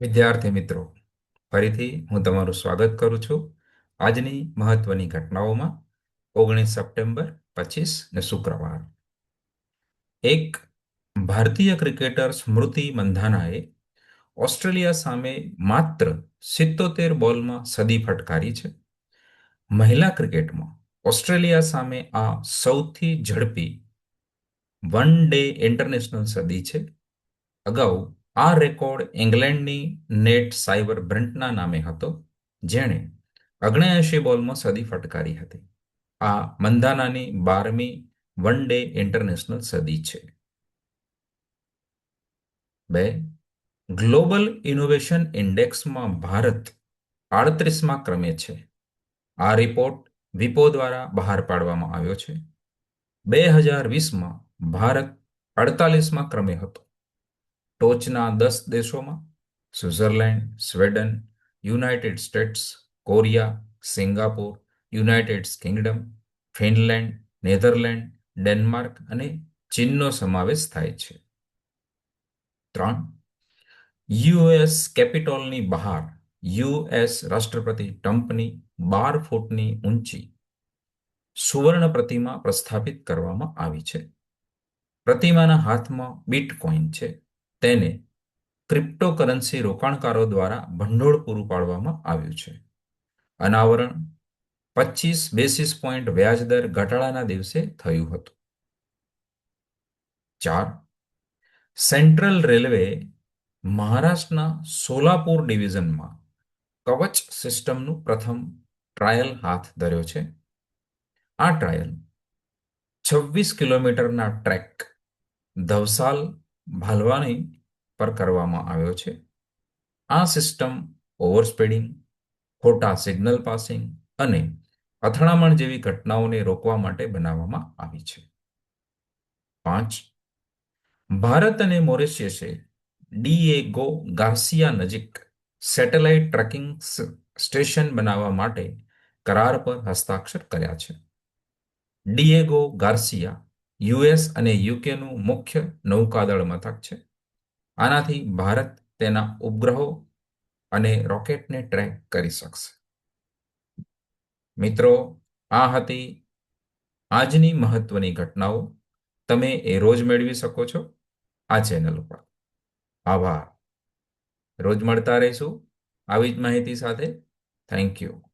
વિદ્યાર્થી મિત્રો, ફરીથી હું તમારું સ્વાગત કરું છું આજની મહત્વની ઘટનાઓમાં ઓગણીસ સપ્ટેમ્બર, પચીસ ને શુક્રવાર. એક ભારતીય ક્રિકેટર સ્મૃતિ મંધાનાએ ઓસ્ટ્રેલિયા સામે માત્ર સિત્તોતેર બોલમાં સદી ફટકારી છે. મહિલા ક્રિકેટમાં ઓસ્ટ્રેલિયા સામે આ સૌથી ઝડપી વન ડે ઇન્ટરનેશનલ સદી છે. અગાઉ આ રેકોર્ડ ઇંગ્લેન્ડની નેટ સાયબર બ્રન્ટના નામે હતો, જેણે અગણ્યાએંશી બોલમાં સદી ફટકારી હતી. આ મંદાનાની બારમી વન ડે ઇન્ટરનેશનલ સદી છે. બે, ગ્લોબલ ઇનોવેશન ઇન્ડેક્સમાં ભારત આડત્રીસમાં ક્રમે છે. આ રિપોર્ટ વિપો દ્વારા બહાર પાડવામાં આવ્યો છે. બે હજાર વીસમાં ભારત અડતાલીસમાં ક્રમે હતો. ટોચના દસ દેશોમાં, Switzerland, Sweden, United States, Korea, Singapore, United Kingdom, Finland, Netherlands, Denmark અને ચીનનો સમાવેશ થાય છે. ત્રણ, યુએસ કેપિટોલની બહાર, યુએસ રાષ્ટ્રપતિ ટ્રમ્પની બાર ફૂટની ઊંચી સુવર્ણ પ્રતિમા પ્રસ્થાપિત કરવામાં આવી છે. પ્રતિમાના હાથમાં બિટકોઇન છે. તેને ક્રિપ્ટોકરન્સી રોકાણકારો દ્વારા ભંડોળ પૂરું પાડવામાં આવ્યું છે. અનાવરણ પચીસ બેસિસ પોઈન્ટ વ્યાજ દર ઘટાડાના દિવસે થયું હતું. ચાર સેન્ટ્રલ રેલવે મહારાષ્ટ્રના સોલાપુર ડિવિઝનમાં કવચ સિસ્ટમનું પ્રથમ ટ્રાયલ હાથ ધર્યો છે. આ ટ્રાયલ છવ્વીસ કિલોમીટરના ટ્રેક, ધવસાલ ભાલવાની પર કરવામાં આવ્યો છે. આ સિસ્ટમ ઓવરસ્પીડિંગ, ખોટા સિગ્નલ પાસિંગ અને અથડામણ જેવી ઘટનાઓને રોકવા માટે બનાવવામાં આવી છે. પાંચ, ભારત અને મોરિશિયસે ડીએગો ગાર્સિયા નજીક સેટેલાઇટ ટ્રેકિંગ સ્ટેશન બનાવવા માટે કરાર પર હસ્તાક્ષર કર્યા છે. ડીએગો ગાર્સિયા યુએસ અને યુકેનું મુખ્ય નૌકાદળ મથક છે. આનાથી ભારત તેના ઉપગ્રહો અને રોકેટને ટ્રેક કરી શકશે. મિત્રો, આ હતી આજની મહત્વની ઘટનાઓ. તમે એ રોજ મેળવી શકો છો આ ચેનલ ઉપર. આભાર. રોજ મળતા રહીશું. આવી જ માહિતી સાથે. Thank you.